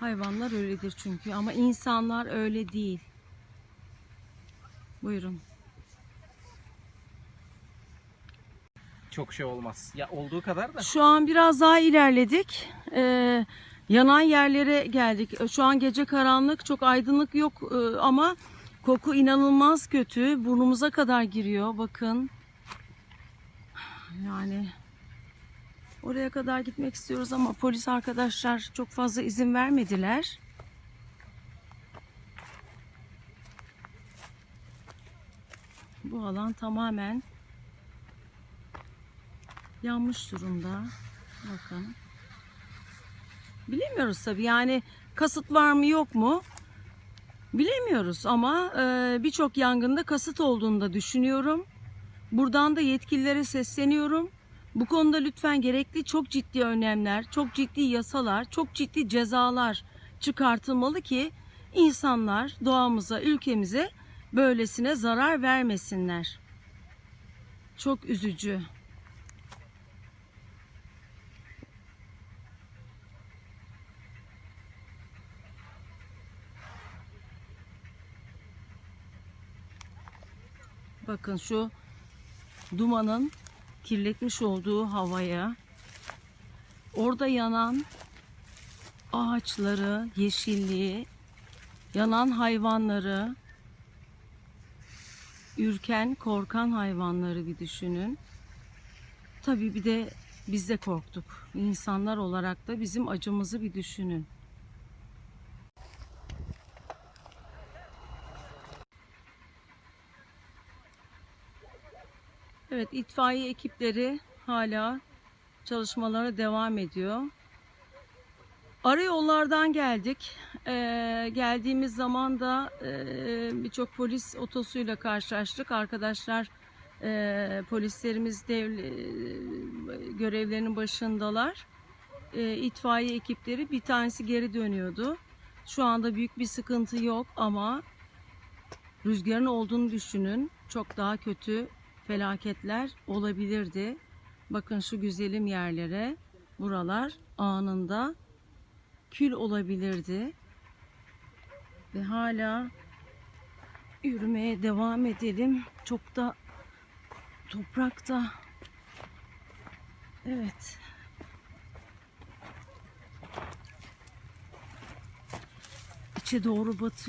Hayvanlar öyledir çünkü ama insanlar öyle değil. Buyurun. Çok şey olmaz. Ya olduğu kadar da. Şu an biraz daha ilerledik. Ee, yanan yerlere geldik. Ee, Şu an gece karanlık, çok aydınlık yok ee, ama koku inanılmaz kötü. Burnumuza kadar giriyor. Bakın. Yani oraya kadar gitmek istiyoruz ama polis arkadaşlar çok fazla izin vermediler. Bu alan tamamen yanmış durumda. Bakın. Bilemiyoruz tabii yani kasıt var mı yok mu? Bilemiyoruz ama e, birçok yangında kasıt olduğunu da düşünüyorum. Buradan da yetkililere sesleniyorum. Bu konuda lütfen gerekli çok ciddi önlemler, çok ciddi yasalar, çok ciddi cezalar çıkartılmalı ki insanlar doğamıza, ülkemize böylesine zarar vermesinler. Çok üzücü. Bakın şu dumanın kirletmiş olduğu havaya orada yanan ağaçları, yeşilliği, yanan hayvanları, ürken, korkan hayvanları bir düşünün. Tabii bir de biz de korktuk. İnsanlar olarak da bizim acımızı bir düşünün. Evet, itfaiye ekipleri hala çalışmalara devam ediyor. Ara yollardan geldik. Ee, geldiğimiz zaman da e, birçok polis otosuyla karşılaştık. Arkadaşlar, e, polislerimiz devle- görevlerinin başındalar. E, itfaiye ekipleri bir tanesi geri dönüyordu. Şu anda büyük bir sıkıntı yok ama rüzgarın olduğunu düşünün. Çok daha kötü felaketler olabilirdi. Bakın şu güzelim yerlere. Buralar anında kül olabilirdi. Ve hala yürümeye devam edelim. Çok da toprakta. Evet. İçe doğru batıyor.